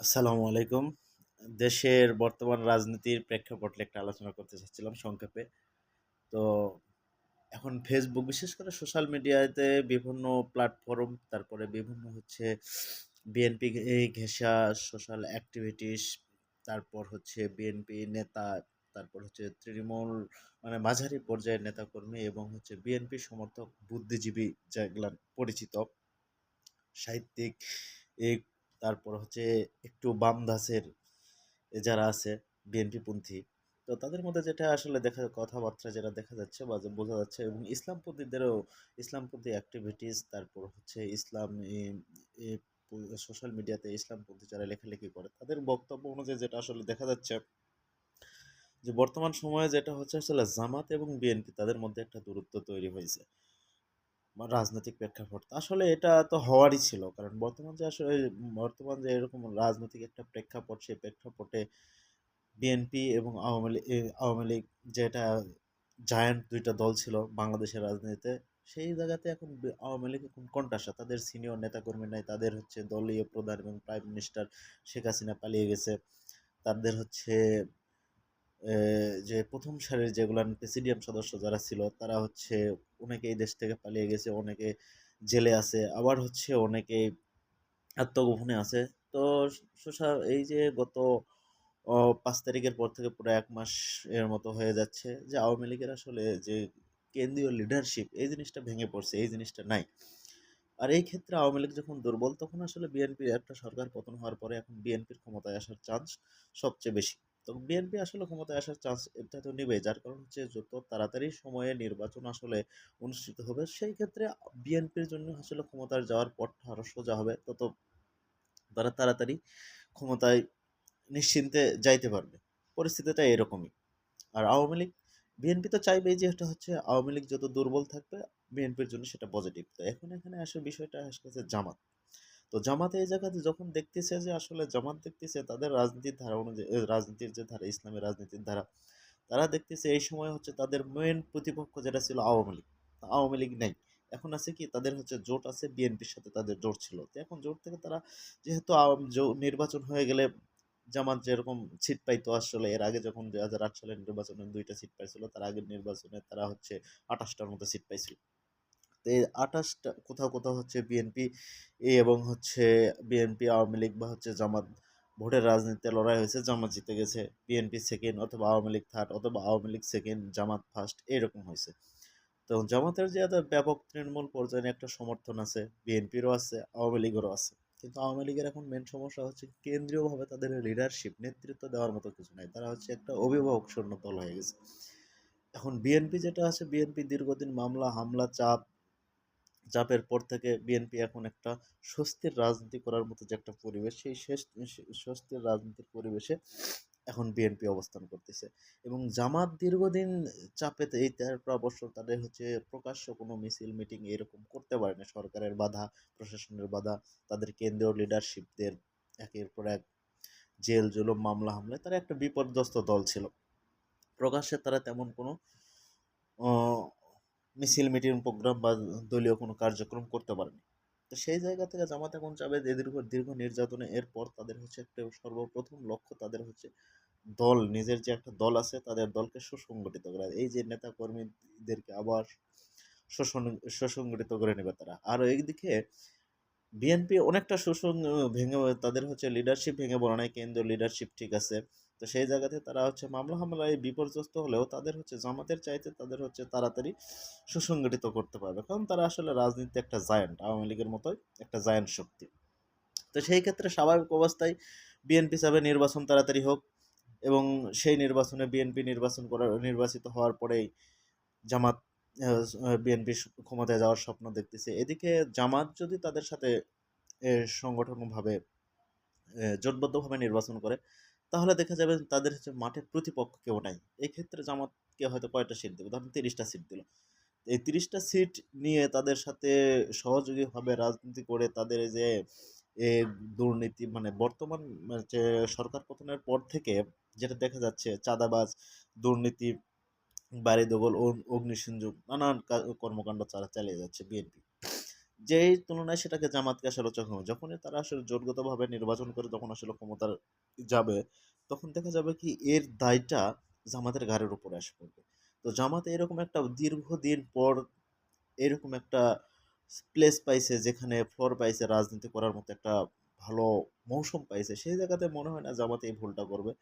আসসালামু আলাইকুম। দেশের বর্তমান রাজনীতির প্রেক্ষাপট একটা আলোচনা করতে চাচ্ছিলাম সংক্ষেপে। তো এখন ফেসবুক বিশেষ করে সোশ্যাল মিডিয়াতে বিভিন্ন প্ল্যাটফর্ম তারপরে বিভিন্ন হচ্ছে বিএনপি ঘেঁষা সোশ্যাল অ্যাক্টিভিটিস তারপর হচ্ছে বিএনপি নেতা, তারপর হচ্ছে তৃণমূল মানে মাঝারি পর্যায়ের নেতাকর্মী এবং হচ্ছে বিএনপি সমর্থক বুদ্ধিজীবী যেগুলো পরিচিত। সাহিত্যিক এই তারপর হচ্ছে একটু বাম ধাঁচের এ যারা আছে বিএনপিপন্থী। তো তাদের মধ্যে যেটা আসলে দেখা, কথাবার্তা যেটা দেখা যাচ্ছে বা বোঝা যাচ্ছে এবং ইসলামপন্থীদেরও, ইসলামপন্থী অ্যাক্টিভিটিস তারপর হচ্ছে ইসলাম সোশ্যাল মিডিয়াতে ইসলামপন্থী যারা লেখালেখি করে, তাদের বক্তব্য অনুযায়ী যেটা আসলে দেখা যাচ্ছে যে বর্তমান সময়ে যেটা হচ্ছে আসলে জামাত এবং বিএনপি তাদের মধ্যে একটা দূরত্ব তৈরি হয়েছে। রাজনৈতিক প্রেক্ষাপট। আসলে এটা তো হওয়ারই ছিল। কারণ বর্তমান যে আসলে বর্তমান যে এরকম রাজনৈতিক একটা প্রেক্ষাপট, সেই প্রেক্ষাপটে বিএনপি এবং আওয়ামী লীগ আওয়ামী লীগ যেটা জায়ান্ট দুইটা দল ছিল বাংলাদেশের রাজনীতিতে, সেই জায়গাতে এখন আওয়ামী লীগ এখন কোণঠাসা। তাদের সিনিয়র নেতাকর্মী নাই। তাদের হচ্ছে দলীয় প্রধান এবং প্রাইম মিনিস্টার শেখ হাসিনা পালিয়ে গেছে। তাদের হচ্ছে যে প্রথম সারির যেগুলান প্রেসিডিয়াম সদস্য যারা ছিল, তারা হচ্ছে অনেকে এই দেশ থেকে পালিয়ে গেছে, অনেকে জেলে আছে। আবার হচ্ছে অনেকেই আত্মগোপনে আছে। তো সোসা এই যে গত পাঁচ তারিখের পর থেকে পুরো এক মাস এর মতো হয়ে যাচ্ছে যে আওয়ামী লীগের আসলে যে কেন্দ্রীয় লিডারশিপ এই জিনিসটা ভেঙে পড়ছে, এই জিনিসটা নাই। আর এই ক্ষেত্রে আওয়ামী লীগ যখন দুর্বল তখন আসলে বিএনপির একটা সরকার পতন হওয়ার পরে এখন বিএনপির ক্ষমতায় আসার চান্স সবচেয়ে বেশি। তো বিএনপি আসলে ক্ষমতায় আসার চান্স এটা তো নিবেই। যার কারণ হচ্ছে যত তাড়াতাড়ি সময়ে নির্বাচন আসলে অনুষ্ঠিত হবে, সেই ক্ষেত্রে বিএনপির জন্য আসলে ক্ষমতায় যাওয়ার পথটা আরও সোজা হবে। তত তারা তাড়াতাড়ি ক্ষমতায় নিশ্চিন্তে যাইতে পারবে। পরিস্থিতিটা এরকমই। আর আওয়ামী লীগ বিএনপি তো চাইবেই যে এটা হচ্ছে আওয়ামী লীগ যত দুর্বল থাকবে বিএনপির জন্য সেটা পজিটিভ। তো এখন এখানে আসে বিষয়টা আসতেছে জামাত। তো জামাত এই জায়গাতে যখন দেখতেছে যে আসলে জামাত দেখতেছে তাদের রাজনীতির ধারা অনুযায়ী রাজনীতির যে ধারা ইসলামী রাজনীতির ধারা, তারা দেখতেছে এই সময় হচ্ছে তাদের মেন প্রতিপক্ষ যেটা ছিল আওয়ামী লীগ। আওয়ামী লীগ নেই এখন আছে কি তাদের হচ্ছে জোট আছে বিএনপির সাথে তাদের জোট ছিল। তো এখন জোট থেকে তারা যেহেতু নির্বাচন হয়ে গেলে জামাত যেরকম সিট পাইতো আসলে এর আগে যখন ২০০৮ সালের নির্বাচনে ২ টা সিট পাইছিল, তার আগের নির্বাচনে তারা হচ্ছে আঠাশটার মতো সিট পাইছিল। এই ২৮ টা কোথাও, কোথাও হচ্ছে বিএনপি এবং হচ্ছে বিএনপি, আওয়ামী লীগ বা হচ্ছে জামাত ভোটের রাজনীতিতে লড়াই হয়েছে, জামাত জিতে গেছে। বিএনপি সেকেন্ড অথবা আওয়ামী লীগ থার্ড অথবা আওয়ামী লীগ সেকেন্ড জামাত ফার্স্ট এরকম হয়েছে তো জামাতের যে এত ব্যাপক তৃণমূল পর্যায়ে একটা সমর্থন আছে, বিএনপিরও আছে, আওয়ামী লীগেরও আছে। কিন্তু আওয়ামী লীগের এখন মেন সমস্যা হচ্ছে কেন্দ্রীয়ভাবে তাদের লিডারশিপ, নেতৃত্ব দেওয়ার মতো কিছু নাই। তারা হচ্ছে একটা অভিভাবক শূন্য দল হয়ে গেছে। এখন বিএনপি যেটা আছে, বিএনপি দীর্ঘদিন মামলা, হামলা, চাপ চাপের পর থেকে বিএনপি এখন একটা স্বস্তির রাজনীতি করার মতো যে একটা পরিবেশ, সেই শেষ স্বস্তির রাজনীতির পরিবেশে এখন বিএনপি অবস্থান করতেছে। এবং জামাত দীর্ঘদিন চাপেতে এই ১৩ বছর তাদের হচ্ছে প্রকাশ্য কোনো মিছিল, মিটিং এরকম করতে পারেনি। সরকারের বাধা, প্রশাসনের বাধা, তাদের কেন্দ্রীয় লিডারশিপদের একের পর এক জেল, জুলুম, মামলা, হামলায় তারা একটা বিপর্যস্ত দল ছিল। প্রকাশ্যে তারা তেমন কোনো মিছিল, মিটিং, প্রোগ্রাম বা দলীয় কোনো কার্যক্রম করতে পারেনি। তো সেই জায়গা থেকে জামাত এখন চাবে যে দীর্ঘ দীর্ঘ নির্যাতনে এরপর তাদের হচ্ছে একটা সর্বপ্রথম লক্ষ্য তাদের হচ্ছে দল, নিজের যে একটা দল আছে তাদের দলকে সুসংগঠিত করা। এই যে নেতাকর্মীদেরকে আবার সুসন সুসংগঠিত করে নেবে তারা। আর এইদিকে বিএনপি অনেকটা শোষণ ভেঙে তাদের হচ্ছে লিডারশিপ ভেঙে পড়ে নাই, কেন্দ্রীয় লিডারশিপ ঠিক আছে। তো সেই জায়গাতে তারা হচ্ছে মামলা হামলায় বিপর্যস্ত হলেও তাদের হচ্ছে জামাতের চাইতে তাদের হচ্ছে তাড়াতাড়ি সুসংগঠিত করতে পারবে। কারণ তারা আসলে রাজনীতিতে একটা জায়ান্ট, আওয়ামী লীগের মতোই একটা জায়ান্ট শক্তি। তো সেই ক্ষেত্রে স্বাভাবিক অবস্থায় বিএনপি চাবে নির্বাচন তাড়াতাড়ি হোক এবং সেই নির্বাচনে বিএনপি নির্বাচন করার নির্বাচিত হওয়ার পরেই জামাত বিএনপি ক্ষমতায় যাওয়ার স্বপ্ন দেখতেছে। এদিকে জামাত যদি তাদের সাথে সংগঠনভাবে জোটবদ্ধভাবে নির্বাচন করে, তাহলে দেখা যাবে তাদের হচ্ছে মাঠে প্রতিপক্ষ কেউ নাই। এক্ষেত্রে জামাতকে হয়তো কয়টা সিট দেবে ধরেন তিরিশটা সিট দিল। এই তিরিশটা সিট নিয়ে তাদের সাথে সহযোগীভাবে রাজনীতি করে তাদের যে দুর্নীতি মানে বর্তমান যে সরকার পতনের পর থেকে যেটা দেখা যাচ্ছে চাঁদাবাজ, দুর্নীতি, বাড়ি দখল, অগ্নিসংযোগ নানান কর্মকাণ্ড তারা চালিয়ে যাচ্ছে বিএনপি। যেই তুলনায় সেটাকে জামাতকে আসলে চোখে যখনই তারা আসলে যোগ্যতাভাবে নির্বাচন করে যখন আসলে ক্ষমতার যাবে, তখন দেখা যাবে কি এর দায়টা জামাতের ঘাড়ের উপরে আসে পড়বে। তো জামাত এরকম একটা দীর্ঘদিন পর এরকম একটা প্লেস পাইছে যেখানে ফ্লোর পাইছে, রাজনীতি করার মতো একটা ভালো মৌসুম পাইছে, সেই জায়গাতে মনে হয় না জামাত এই ভুলটা করবে।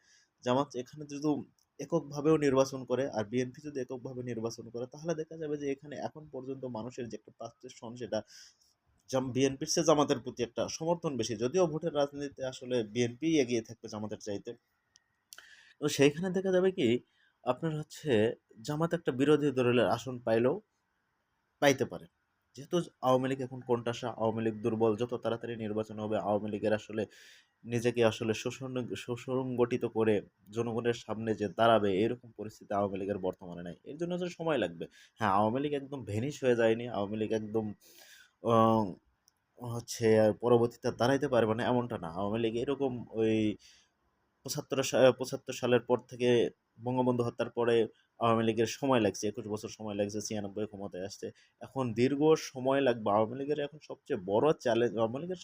জামাত এখানে যদি এককভাবেও নির্বাচন করে আর বিএনপি যদি এককভাবে নির্বাচন করে, তাহলে দেখা যাবে যে এখানে এখন পর্যন্ত মানুষের যে একটা পার্সেপশন সেটা বিএনপির সে জামাতের প্রতি একটা সমর্থন বেশি। যদিও ভোটের রাজনীতিতে আসলে বিএনপি এগিয়ে থাকবে জামাতের চাইতে। তো সেইখানে দেখা যাবে কি, আপনার হচ্ছে জামাত একটা বিরোধী দলের আসন পাইলেও পাইতে পারে। যেহেতু আওয়ামী লীগ এখন কোণঠাসা, আওয়ামী লীগ দুর্বল, যত তাড়াতাড়ি নির্বাচন হবে আওয়ামী লীগের আসলে নিজেকে আসলে শোষণ সুসংগঠিত করে জনগণের সামনে যে দাঁড়াবে, এরকম পরিস্থিতি আওয়ামী লীগের বর্তমানে নাই। এর জন্য তো সময় লাগবে। হ্যাঁ আওয়ামী লীগ একদম ভেনিশ হয়ে যায়নি। আওয়ামী লীগ একদম হচ্ছে পরবর্তীতে দাঁড়াইতে পারবে না, এমনটা না। আওয়ামী লীগ এরকম ওই পঁচাত্তর পঁচাত্তর সালের পর থেকে বঙ্গবন্ধু হত্যার পরে আওয়ামী লীগের সময় লাগছে, একুশ বছর সময় লাগছে, ছিয়ানব্বই ক্ষমতায় আসছে এখন দীর্ঘ সময় লাগবে। আওয়ামী লীগের এখন সবচেয়ে বড় চ্যালেঞ্জ আওয়ামী লীগের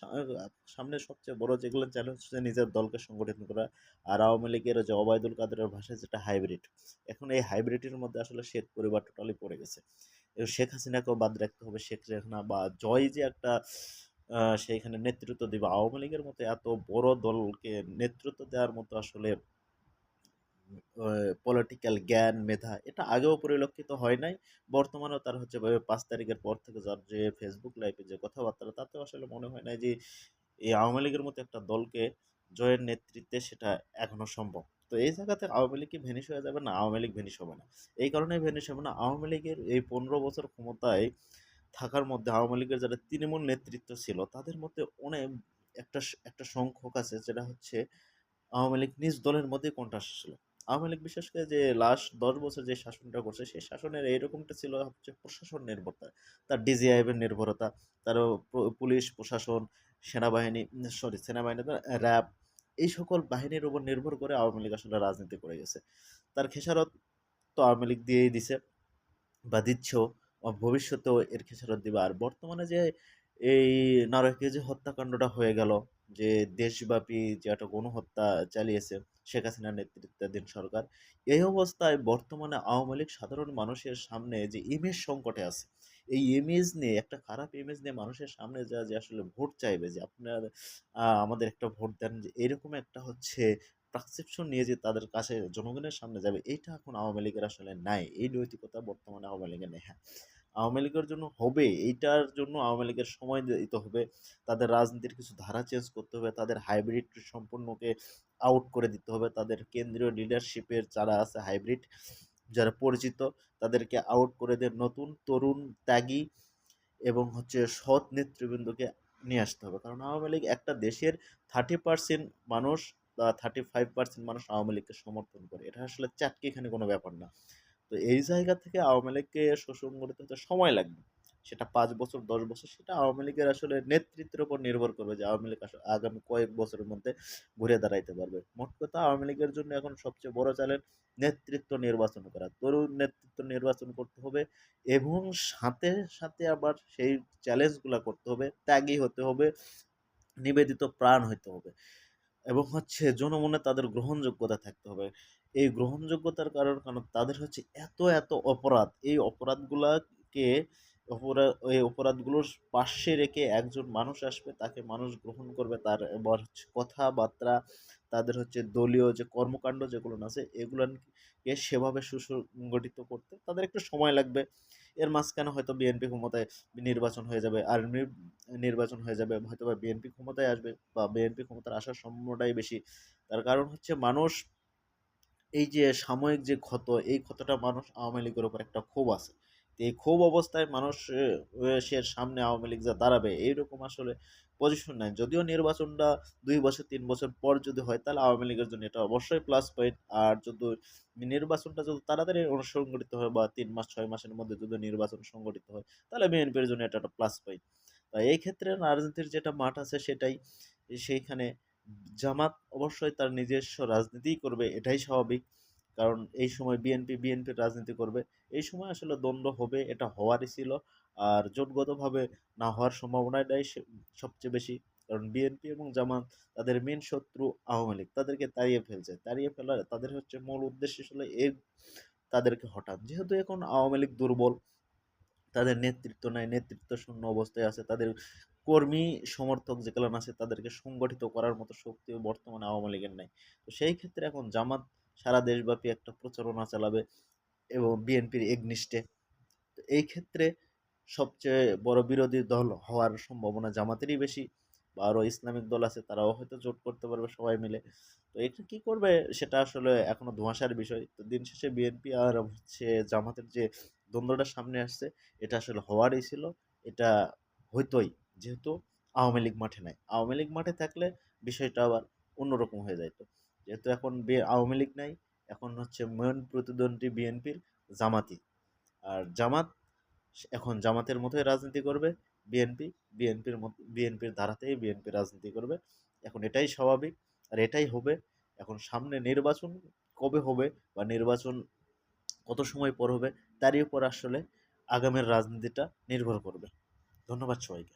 সামনে সবচেয়ে বড় যেগুলো চ্যালেঞ্জ হচ্ছে নিজের দলকে সংগঠিত করা। আর আওয়ামী লীগের যে ওবায়দুল কাদেরের ভাষায় যেটা হাইব্রিড এখন এই হাইব্রিডের মধ্যে আসলে শেখ পরিবার টোটালি পড়ে গেছে। শেখ হাসিনাকেও বাদ রাখতে হবে, শেখ রেখনা বা জয় যে একটা সেইখানে নেতৃত্ব দিবে। আওয়ামী লীগের মতো এত বড় দলকে নেতৃত্ব দেওয়ার মতো আসলে পলিটিক্যাল জ্ঞান, মেধা এটা আগেও পরিলক্ষিত হয় নাই। বর্তমানেও তার হচ্ছে পাঁচ তারিখের পর থেকে যার যে ফেসবুক লাইভে যে কথাবার্তা, তাতেও আসলে মনে হয় না যে এই আওয়ামী লীগের মতো একটা দলকে জয়ের নেতৃত্বে সেটা এখনও সম্ভব। তো এই জায়গাতে আওয়ামী লীগ কি ভেনিশ হয়ে যাবে? না, আওয়ামী লীগ ভেনিশ হবে না। এই কারণে ভেনিশ হবে না। আওয়ামী লীগের এই পনেরো বছর ক্ষমতায় থাকার মধ্যে আওয়ামী লীগের যারা তৃণমূল নেতৃত্ব ছিল, তাদের মধ্যে অনেক একটা একটা সংখ্যক আছে যেটা হচ্ছে আওয়ামী লীগ নিজ দলের মধ্যেই কোনটা ছিল। আওয়ামী লীগ বিশেষ করে যে লাস্ট দশ বছর যে শাসনটা করছে, সেই শাসনের এইরকমটা ছিল হচ্ছে প্রশাসন নির্ভরতা। তার ডিজিআইবের নির্ভরতা তার পুলিশ, প্রশাসন, সেনাবাহিনী সরি সেনাবাহিনী র্যাব এই সকল বাহিনীর উপর নির্ভর করে আওয়ামী লীগ আসলে রাজনীতি করে গেছে। তার খেসারত তো আওয়ামী লীগ দিয়েই দিছে বা দিচ্ছেও ভবিষ্যতেও এর খেসারত দিবে। আর বর্তমানে যে এই নারকীয় যে হত্যাকাণ্ডটা হয়ে গেল, যে দেশব্যাপী যে একটা গণহত্যা চালিয়েছে শেখ হাসিনার নেতৃত্বাধীন সরকার। এই অবস্থায় বর্তমানে আওয়ামী লীগ সাধারণ মানুষের সামনে যে ইমেজ সংকটে আছে, এই ইমেজ নিয়ে, একটা খারাপ ইমেজ নিয়ে মানুষের সামনে যা, যে আসলে ভোট চাইবে, যে আপনার আমাদের একটা ভোট দেন, যে এরকম একটা হচ্ছে পারসেপশন নিয়ে যে তাদের কাছে জনগণের সামনে যাবে এইটা এখন আওয়ামী লীগের আসলে নাই। এই নৈতিকতা বর্তমানে আওয়ামী লীগের নেই হ্যাঁ। আওয়ামী লীগের জন্য হবে, এইটার জন্য আওয়ামী লীগের সময় দিতে হবে। তাদের রাজনীতির কিছু ধারা চেঞ্জ করতে হবে, তাদের হাইব্রিড সম্পূর্ণকে আউট করে দিতে হবে। তাদের কেন্দ্রীয় লিডারশিপের যারা আছে হাইব্রিড যারা পরিচিত, তাদেরকে আউট করে দিয়ে নতুন তরুণ ত্যাগী এবং হচ্ছে সৎ নেতৃবৃন্দকে নিয়ে আসতে হবে। কারণ আওয়ামী লীগ একটা দেশের থার্টি পার্সেন্ট মানুষ বা থার্টি ফাইভ পার্সেন্ট মানুষ আওয়ামী লীগকে সমর্থন করে। এটা আসলে চাটকে এখানে কোনো ব্যাপার না। তো এই জায়গা থেকে আওয়ামী লীগকে সুসংগঠিত হতে সময় লাগবে। সেটা পাঁচ বছর, দশ বছর, সেটা আওয়ামী লীগের আসলে নেতৃত্বের উপর নির্ভর করবে যে আওয়ামী লীগ আসলে আগামী কয়েক বছরের মধ্যে ঘুরে দাঁড়াইতে পারবে। মোট কথা আওয়ামী লীগের জন্য এখন সবচেয়ে বড় চ্যালেঞ্জ নেতৃত্ব নির্বাচন করা। তরুণ নেতৃত্ব নির্বাচন করতে হবে এবং সাথে সাথে আবার সেই চ্যালেঞ্জগুলো করতে হবে, ত্যাগী হতে হবে, নিবেদিত প্রাণ হইতে হবে এবং হচ্ছে জনমনে তাদের গ্রহণযোগ্যতা থাকতে হবে। এই গ্রহণযোগ্যতার কারণ কারণ তাদের হচ্ছে এত এত অপরাধ। এই অপরাধগুলাকে অপরাধ এই অপরাধগুলোর পাশে রেখে একজন মানুষ আসবে, তাকে মানুষ গ্রহণ করবে, তার কথাবার্তা, তাদের হচ্ছে দলীয় যে কর্মকাণ্ড যেগুলো আছে এগুলোকে সেভাবে সুসংগঠিত করতে তাদের একটু সময় লাগবে। এর মাঝখানে হয়তো বিএনপি ক্ষমতায় নির্বাচন হয়ে যাবে, আর নির্বাচন হয়ে যাবে, হয়তো বা বিএনপি ক্ষমতায় আসবে বা বিএনপি ক্ষমতার আসার সম্ভাবনাটাই বেশি। তার কারণ হচ্ছে মানুষ, এই যে সাময়িক যে ক্ষত, এই ক্ষতটা মানুষ আওয়ামী লীগের উপর একটা ক্ষোভ আছে। এই ক্ষোভ অবস্থায় মানুষ সে সামনে আওয়ামী লীগ যা দাঁড়াবে, এইরকম আসলে পজিশন নাই। যদিও নির্বাচনটা দুই বছর, তিন বছর পর যদি হয়, তাহলে আওয়ামী লীগের জন্য এটা অবশ্যই প্লাস পয়েন্ট আর যদি নির্বাচনটা যদি তাড়াতাড়ি সংগঠিত হয় বা তিন মাস, ছয় মাসের মধ্যে যদি নির্বাচন সংগঠিত হয়, তাহলে বিএনপির জন্য এটা একটা প্লাস পয়েন্ট তাই এই ক্ষেত্রে রাজনীতির যেটা মাঠ আছে সেটাই, সেইখানে জামাত অবশ্যই তার নিজস্ব রাজনীতিই করবে, এটাই স্বাভাবিক। কারণ এই সময় বিএনপি বিএনপির রাজনীতি করবে। এই সময় আসলে দ্বন্দ্ব হবে, এটা হওয়ারই ছিল। আর জোটগতভাবে না হওয়ার সম্ভাবনাটাই সবচেয়ে বেশি। কারণ বিএনপি এবং জামাত তাদের মেন শত্রু আওয়ামী লীগ, তাদেরকে তাড়িয়ে ফেলছে। তাড়িয়ে ফেলার, তাদের হচ্ছে মূল উদ্দেশ্য ছিল এর তাদেরকে হঠাৎ যেহেতু এখন আওয়ামী লীগ দুর্বল, তাদের নেতৃত্ব নাই, নেতৃত্ব শূন্য অবস্থায় আছে, তাদের কর্মী সমর্থক যেগুলো আছে, তাদেরকে সংগঠিত করার মতো শক্তিও বর্তমানে আওয়ামী লীগের নাই। তো সেই ক্ষেত্রে এখন জামাত সারা দেশব্যাপী একটা প্রচারণা চালাবে এবং বিএনপির এগনিস্টে এই ক্ষেত্রে সবচেয়ে বড় বিরোধী দল হওয়ার সম্ভাবনা জামাতেরই বেশি বা আরও ইসলামিক দল আছে তারাও হয়তো জোট করতে পারবে সবাই মিলে। তো এটা কি করবে সেটা আসলে এখনও ধোঁয়াশার বিষয়। তো দিন শেষে বিএনপি আর হচ্ছে জামাতের যে দ্বন্দ্বটা সামনে আসছে, এটা আসলে হওয়ারই ছিল। এটা হইতোই, যেহেতু আওয়ামী লীগ মাঠে নাই। আওয়ামী লীগ মাঠে থাকলে বিষয়টা আবার অন্যরকম হয়ে যাইত। যেহেতু এখন আওয়ামী লীগ নাই, এখন হচ্ছে মেন প্রতিদ্বন্দ্বী বিএনপির জামাতি। আর জামাত, এখন জামাতের মতোই রাজনীতি করবে বিএনপি, বিএনপির মতো, বিএনপির ধারাতেই বিএনপি রাজনীতি করবে। এখন এটাই স্বাভাবিক, আর এটাই হবে, এখন সামনে নির্বাচন কবে হবে বা নির্বাচন কত সময় পর হবে, তারই উপর আসলে আগামীর রাজনীতিটা নির্ভর করবে। ধন্যবাদ সবাইকে।